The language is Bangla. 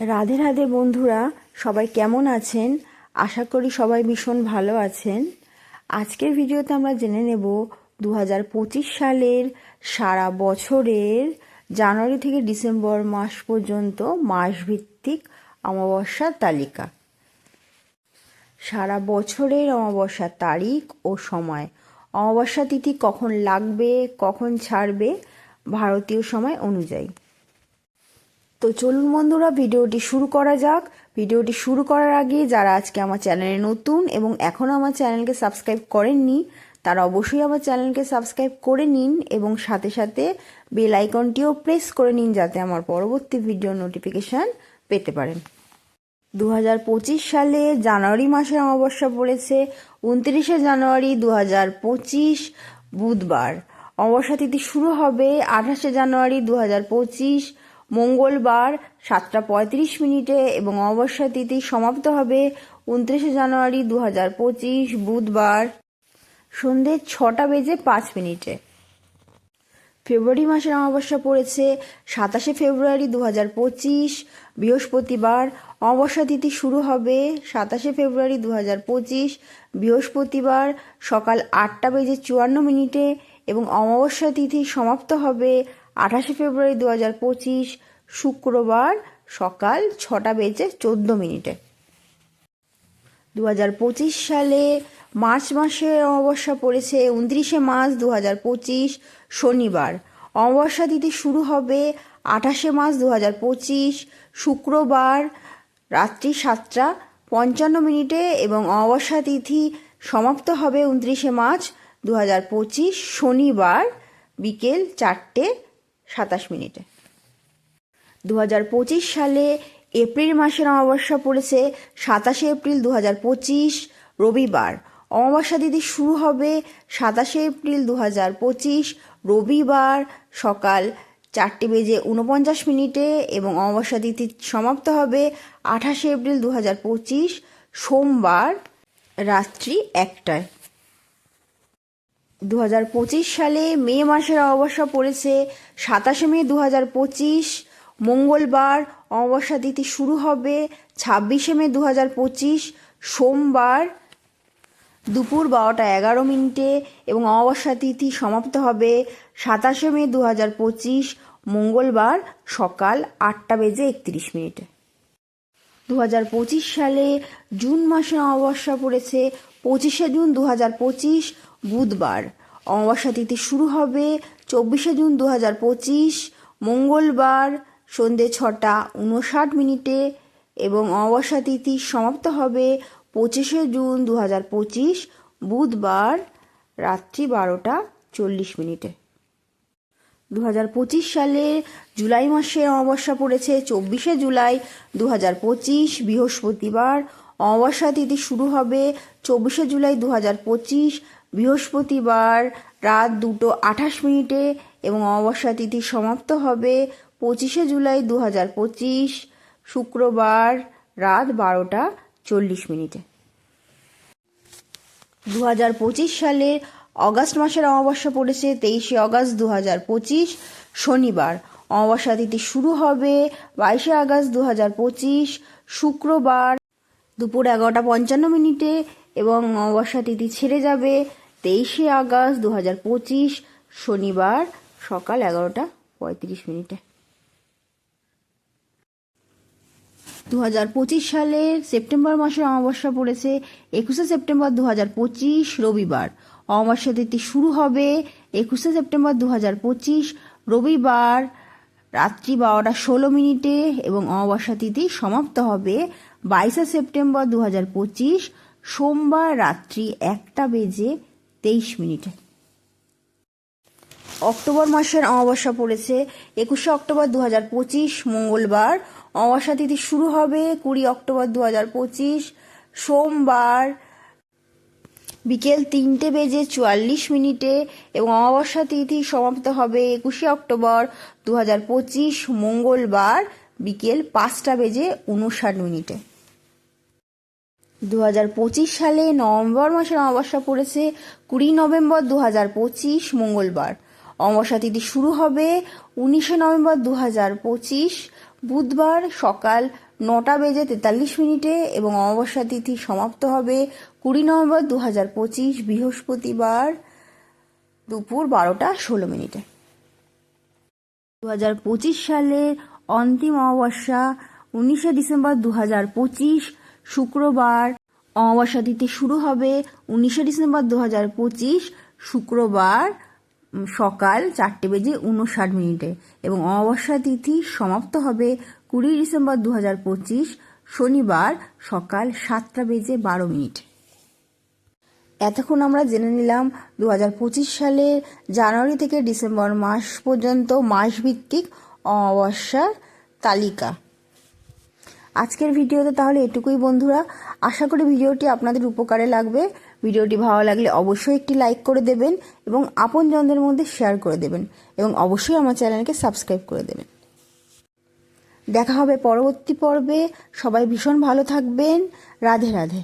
রাধে রাধে বন্ধুরা, সবাই কেমন আছেন? আশা করি সবাই ভীষণ ভালো আছেন। আজকের ভিডিওতে আমরা জেনে নেব দু হাজার পঁচিশ সালের সারা বছরের জানুয়ারি থেকে ডিসেম্বর মাস পর্যন্ত মাসভিত্তিক অমাবস্যার তালিকা। সারা বছরের অমাবস্যার তারিখ ও সময়। অমাবস্যা তিথি কখন লাগবে, কখন ছাড়বে, ভারতীয় সময় অনুযায়ী। তো চলুন বন্ধুরা, ভিডিওটি শুরু করা যাক। ভিডিওটি শুরু করার আগে যারা আজকে আমার চ্যানেলে নতুন এবং এখনও আমার চ্যানেলকে সাবস্ক্রাইব করেননি, তারা অবশ্যই আমার চ্যানেলকে সাবস্ক্রাইব করে নিন এবং সাথে সাথে বেল আইকনটিও প্রেস করে নিন যাতে আমার পরবর্তী ভিডিও নোটিফিকেশান পেতে পারেন। দু হাজার পঁচিশ সালে জানুয়ারি মাসের অমাবস্যা পড়েছে। উনত্রিশে জানুয়ারি দু হাজার পঁচিশ, বুধবার। অমাবস্যা তিথি শুরু হবে আঠাশে জানুয়ারি দু হাজার পঁচিশ। মঙ্গলবার সাতটা পঁয়ত্রিশ মিনিটে এবং অমাবস্যা তিথি সমাপ্ত হবে উনত্রিশে জানুয়ারি দু হাজার পঁচিশ বুধবার সন্ধে ছটা বেজে পাঁচ মিনিটে। ফেব্রুয়ারি মাসের অমাবস্যা পড়েছে সাতাশে ফেব্রুয়ারি দু হাজার পঁচিশ। বৃহস্পতিবার অমাবস্যা তিথি শুরু হবে সাতাশে ফেব্রুয়ারি দু হাজার পঁচিশ। বৃহস্পতিবার সকাল আটটা বেজে চুয়ান্ন মিনিটে এবং অমাবস্যা তিথি সমাপ্ত হবে আঠাশে ফেব্রুয়ারি দু হাজার পঁচিশ শুক্রবার সকাল ছটা বেজে চোদ্দ মিনিটে। দু হাজার পঁচিশ সালে মার্চ মাসে অমাবস্যা পড়েছে, উনত্রিশে মার্চ দু হাজার পঁচিশ শনিবার। অমাবস্যা তিথি শুরু হবে আঠাশে মার্চ দু হাজার পঁচিশ শুক্রবার রাত্রি সাতটা পঞ্চান্ন মিনিটে এবং অমাবস্যা তিথি সমাপ্ত হবে উনত্রিশে মার্চ দু হাজার পঁচিশ শনিবার বিকেল চারটে সাতাশ মিনিটে। দু হাজার পঁচিশ সালে এপ্রিল মাসের অমাবস্যা পড়েছে। সাতাশে এপ্রিল দু হাজার পঁচিশ, রবিবার। অমাবস্যা তিথি শুরু হবে সাতাশে এপ্রিল দু হাজার পঁচিশ, রবিবার সকাল চারটে বেজে উনপঞ্চাশ মিনিটে এবং অমাবস্যা তিথি সমাপ্ত হবে আঠাশে এপ্রিল দু হাজার পঁচিশ, সোমবার রাত্রি একটায়। দু হাজার পঁচিশ সালে মে মাসের অমাবস্যা পড়েছে। সাতাশে মে দু হাজার পঁচিশ, মঙ্গলবার অমাবস্যা তিথি শুরু হবে। ছাব্বিশে মে দু হাজার পঁচিশ, সোমবার দুপুর বারোটা এগারো মিনিটে এবং অমাবস্যা তিথি সমাপ্ত হবে। সাতাশে মে দু হাজার পঁচিশ, মঙ্গলবার সকাল আটটা বেজে একত্রিশ মিনিটে। দু হাজার পঁচিশ সালে জুন মাসে অমাবস্যা পড়েছে। পঁচিশে জুন দু হাজার পঁচিশ বুধবার। অমাবস্যা তিথি শুরু হবে চব্বিশে জুন দু হাজার পঁচিশ, মঙ্গলবার সন্ধে ছটা উনষাট মিনিটে এবং অমাবস্যা তিথি সমাপ্ত হবে পঁচিশে জুন দু হাজার পঁচিশ, বুধবার রাত্রি বারোটা চল্লিশ মিনিটে। দু হাজার পঁচিশ সালে জুলাই মাসে অমাবস্যা পড়েছে, চব্বিশে জুলাই দু হাজার পঁচিশ, বৃহস্পতিবার অমাবস্যা তিথি শুরু হবে চব্বিশে জুলাই দু হাজার পঁচিশ বৃহস্পতিবার রাত দুটো আঠাশ মিনিটে এবং অমাবস্যা তিথি সমাপ্ত হবে পঁচিশে জুলাই দু হাজার পঁচিশ, শুক্রবার রাত বারোটা চল্লিশ মিনিটে। দু হাজার পঁচিশ সালে অগাস্ট মাসের অমাবস্যা পড়েছে, তেইশে অগাস্ট দু হাজার পঁচিশ, শনিবার। অমাবস্যা তিথি শুরু হবে বাইশে আগস্ট দু হাজার পঁচিশ, শুক্রবার দুপুর এগারোটা পঞ্চান্ন মিনিটে এবং অমাবস্যা তিথি ছেড়ে যাবে তেইশে আগস্ট দু হাজার পঁচিশ, শনিবার সকাল এগারোটা পঁয়ত্রিশ মিনিটে। দু হাজার পঁচিশ সালের সেপ্টেম্বর মাসের অমাবস্যা পড়েছে। একুশে সেপ্টেম্বর দু হাজার পঁচিশ, রবিবার। অমাবস্যা তিথি শুরু হবে একুশে সেপ্টেম্বর দু হাজার পঁচিশ, রবিবার রাত্রি বারোটা ষোলো মিনিটে এবং অমাবস্যা তিথি সমাপ্ত হবে বাইশে সেপ্টেম্বর দু হাজার পঁচিশ, সোমবার রাত্রি একটা বেজে তেইশ মিনিটে। অক্টোবর মাসের অমাবস্যা পড়েছে। একুশে অক্টোবর দু হাজার পঁচিশ, মঙ্গলবার। অমাবস্যা তিথি শুরু হবে কুড়ি অক্টোবর দু হাজার পঁচিশ, সোমবার বিকেল তিনটে বেজে চুয়াল্লিশ মিনিটে এবং অমাবস্যা তিথি সমাপ্ত হবে একুশে অক্টোবর দু হাজার পঁচিশ, মঙ্গলবার বিকেল পাঁচটা বেজে উনষাট মিনিটে। দু হাজার পঁচিশ সালে নভেম্বর মাসের অমাবস্যা পড়েছে, কুড়ি নভেম্বর দু পঁচিশ, মঙ্গলবার। অমাবস্যা তিথি শুরু হবে উনিশে নভেম্বর দু পঁচিশ, বুধবার সকাল নটা বেজে তেতাল্লিশ মিনিটে এবং অমাবস্যা তিথি সমাপ্ত হবে কুড়ি নভেম্বর দু পঁচিশ, বৃহস্পতিবার দুপুর বারোটা ষোলো মিনিটে। দু হাজার পঁচিশ সালের অন্তিম অমাবস্যা উনিশে ডিসেম্বর দু হাজার পঁচিশ শুক্রবার অমাবস্যা তিথি শুরু হবে উনিশে ডিসেম্বর দু হাজার পঁচিশ শুক্রবার সকাল চারটে বেজে উনষাট মিনিটে এবং অমাবস্যা তিথি সমাপ্ত হবে কুড়ি ডিসেম্বর দু হাজার পঁচিশ শনিবার সকাল সাতটা বেজে বারো মিনিট। এতক্ষণ আমরা জেনে নিলাম দু হাজার পঁচিশ সালের জানুয়ারি থেকে ডিসেম্বর মাস পর্যন্ত মাসভিত্তিক অমাবস্যার তালিকা। আজকের ভিডিওতে তাহলে এটুকুই বন্ধুরা। আশা করি ভিডিওটি আপনাদের উপকারে লাগবে। ভিডিওটি ভালো লাগলে অবশ্যই একটি লাইক করে দেবেন এবং আপনজনদের মধ্যে শেয়ার করে দেবেন এবং অবশ্যই আমার চ্যানেলকে সাবস্ক্রাইব করে দেবেন। দেখা হবে পরবর্তী পর্বে। সবাই ভীষণ ভালো থাকবেন। রাধে রাধে।